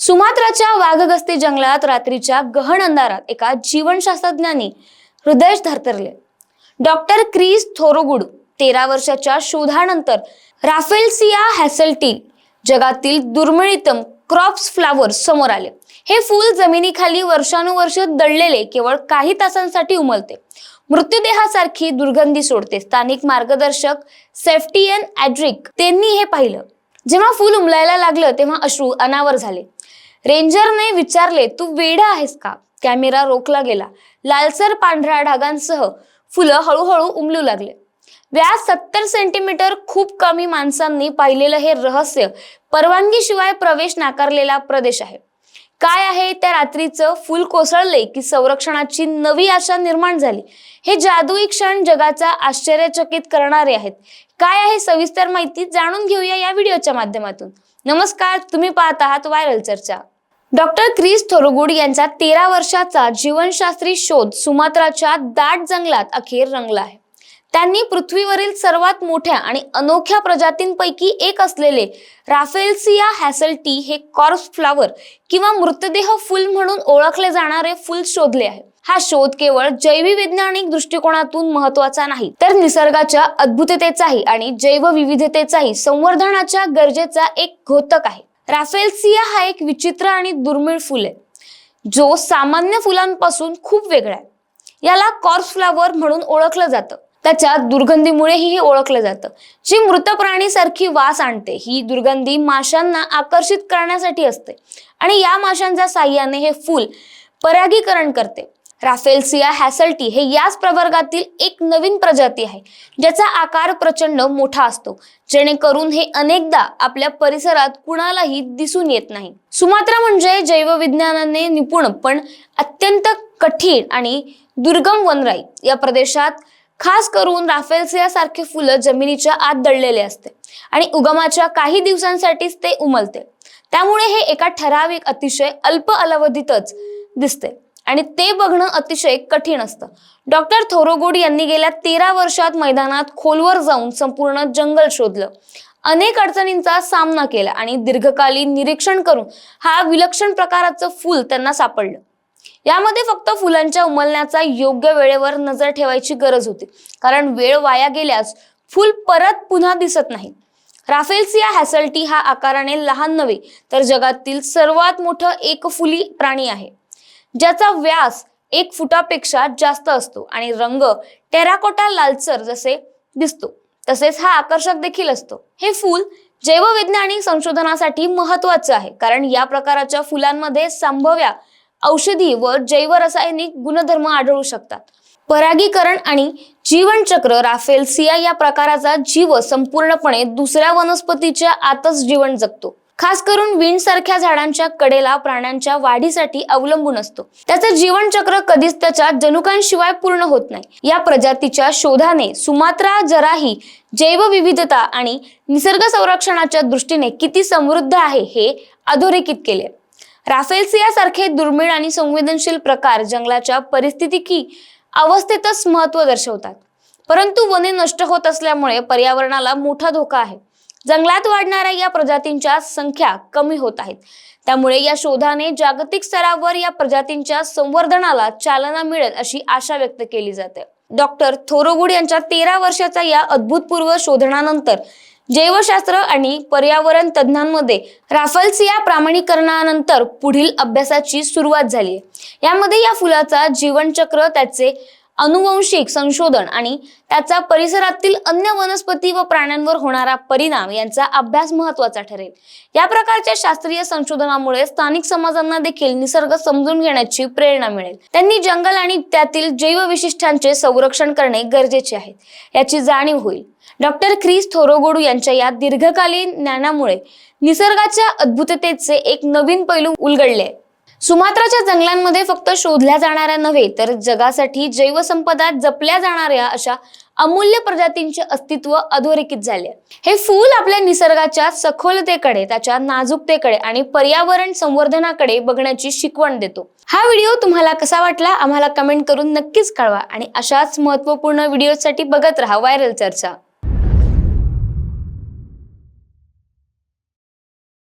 सुमात्राच्या वाघगस्ती जंगलात रात्रीच्या गहन अंधारात एका जीवनशास्त्रज्ञांनी हृदय धरतरले. डॉक्टर क्रिस थोरोगुड तेरा वर्षाच्या शोधानंतर राफेलसिया हॅसल्टी जगातील दुर्मिळीतम क्रॉप्स फ्लावर समोर आले. हे फूल जमिनीखाली वर्षानुवर्ष दडलेले केवळ काही तासांसाठी उमलते. मृत्यूदेहासारखी दुर्गंधी सोडते. स्थानिक मार्गदर्शक सेफ्टियन ऍड्रिक त्यांनी हे पाहिलं. जेव्हा फूल उमलायला लागलं तेव्हा अश्रू अनावर झाले. रेंजरने विचारले तू वेडा आहेस का? कॅमेरा रोखला गेला. लालसर पांढऱ्या ढगांसह फुलं हळूहळू उमलू लागले. व्यास सत्तर सेंटीमीटर खूप कमी माणसांनी पाहिलेलं हे रहस्य परवानगीशिवाय प्रवेश नाकारलेला प्रदेश आहे. काय आहे त्या रात्रीचं फुल कोसळले की संरक्षणाची नवी आशा निर्माण झाली? हे जादुई क्षण जगाचा आश्चर्यचकित करणारे आहेत. काय आहे सविस्तर माहिती जाणून घेऊया या व्हिडिओच्या माध्यमातून. नमस्कार तुम्ही पाहत आहात व्हायरल चर्चा. डॉक्टर क्रिस थोरगुड यांचा तेरा वर्षाचा जीवनशास्त्री शोध सुमात्राच्या दाट जंगलात अखेर रंगला आहे. त्यांनी पृथ्वीवरील सर्वात मोठ्या आणि अनोख्या प्रजातींपैकी एक असलेले राफेल्सिया हॅसल्टी हे कॉर्स फ्लावर किंवा मृतदेह फुल म्हणून ओळखले जाणारे फुल शोधले आहे. हा शोध केवळ जैववैज्ञानिक दृष्टिकोनातून महत्त्वाचा नाही तर निसर्गाच्या अद्भुततेचाही आणि जैवविविधतेचाही संवर्धनाच्या गरजेचा एक घोतक आहे. राफेलसिया हा एक विचित्र आणि दुर्मिळ फुल आहे. जो सामान्य फुलांपासून खूप वेगळा आहे. याला कॉर्स फ्लावर म्हणून ओळखलं जातं. त्याच्या दुर्गंधीमुळेही हे ओळखलं जातं. जी मृत प्राणीसारखी वास आणते ही दुर्गंधी माशांना आकर्षित करण्यासाठी असते. आणि या माशांच्या साह्याने हे फूल परागीकरण करते. राफेलसिया हॅसल्टी हे याच प्रवर्गातील एक नवीन प्रजाती आहे ज्याचा आकार प्रचंड मोठा असतो. जेणेकरून हे अनेकदा आपल्या परिसरात कुणालाही दिसून येत नाही. सुमात्रा म्हणजे जैवविज्ञानाने निपुण पण अत्यंत कठीण आणि दुर्गम वनराई. या प्रदेशात खास करून राफेलसिया सारखे फुलं जमिनीच्या आत दडलेले असते आणि उगमाच्या काही दिवसांसाठीच ते उमलते. त्यामुळे हे एका ठराविक अतिशय अल्प अलवधीतच दिसते. आणि ते बघणं अतिशय कठीण असतं. डॉक्टर थोरोगोड यांनी गेल्या तेरा वर्षात मैदानात खोलवर जाऊन संपूर्ण जंगल शोधलं. अनेक अडचणींचा सामना केला आणि दीर्घकालीन निरीक्षण करून हा विलक्षण प्रकाराचं फूल त्यांना सापडलं. यामध्ये फक्त फुलांच्या उमलण्याचा योग्य वेळेवर नजर ठेवायची गरज होती. कारण वेळ वाया गेल्यास फूल परत पुन्हा दिसत नाही राफेल्सिया हॅसल्टी हा आकाराने लहान नव्हे तर जगातील सर्वात मोठं एकफुली प्राणी आहे. ज्याचा व्यास एक फुटापेक्षा जास्त असतो आणि रंग टेराकोटा लालसर जसे दिसतो तसेच हा आकर्षक देखील असतो. हे फूल जैववैज्ञानिक संशोधनासाठी महत्वाचं आहे कारण या प्रकाराच्या फुलांमध्ये संभाव्य औषधी व जैवरासायनिक गुणधर्म आढळू शकतात. परागीकरण आणि जीवनचक्र राफेलसिया या प्रकाराचा जीव संपूर्णपणे दुसऱ्या वनस्पतीच्या आतच जीवन जगतो. खास करून विंड सारख्या झाडांच्या कडेला प्राण्यांच्या वाढीसाठी अवलंबून असतो. त्याचं जीवनचक्र कधीच त्याच्या जनुकांशिवाय पूर्ण होत नाही. या प्रजातीच्या शोधाने सुमात्रा जराही जैवविविधता आणि निसर्ग संरक्षणाच्या दृष्टीने किती समृद्ध आहे हे अधोरेखित केले. राफेलसिया सारखे दुर्मिळ आणि संवेदनशील प्रकार जंगलाच्या परिस्थितिकी अवस्थेतच महत्त्व दर्शवतात. परंतु वने नष्ट होत असल्यामुळे पर्यावरणाला मोठा धोका आहे. जंगलात वाढणाऱ्या या प्रजातींच्या संख्या कमी होत आहेत. त्यामुळे या शोधाने जागतिक स्तरावर या प्रजातींच्या संवर्धनाला चालना मिळेल अशी आशा व्यक्त केली जाते. डॉक्टर थोरोगुड यांच्या तेरा वर्षाच्या या अद्भुतपूर्व शोधनानंतर जैवशास्त्र आणि पर्यावरण तज्ज्ञांमध्ये राफल्सिया प्रामाणिकरणानंतर पुढील अभ्यासाची सुरुवात झाली यामध्ये या फुलाचा जीवनचक्र त्याचे अनुवंशिक संशोधन आणि त्याचा परिसरातील अन्य वनस्पती व प्राण्यांवर होणारा परिणाम यांचा अभ्यास महत्त्वाचा ठरेल. या प्रकारच्या शास्त्रीय संशोधनामुळे स्थानिक समाजांना देखील निसर्ग समजून घेण्याची प्रेरणा मिळेल. त्यांनी जंगल आणि त्यातील जैवविशिष्टांचे संरक्षण करणे गरजेचे आहे. याची जाणीव होईल. डॉक्टर ख्रिस थोरोगोडू यांच्या या दीर्घकालीन ज्ञानामुळे निसर्गाच्या अद्भुततेचे एक नवीन पैलू उलगडले आहे. सुमात्राच्या जंगलांमध्ये फक्त शोधल्या जाणाऱ्या नव्हे तर जगासाठी जैवसंपदा जपल्या जाणाऱ्या अशा अमूल्य प्रजातींचे अस्तित्व अधोरेखित झाले. हे फूल आपल्या निसर्गाच्या सखोलतेकडे त्याच्या नाजूकतेकडे आणि पर्यावरण संवर्धनाकडे बघण्याची शिकवण देतो. हा व्हिडिओ तुम्हाला कसा वाटला आम्हाला कमेंट करून नक्कीच कळवा आणि अशाच महत्त्वपूर्ण व्हिडिओसाठी बघत राहा व्हायरल चर्चा.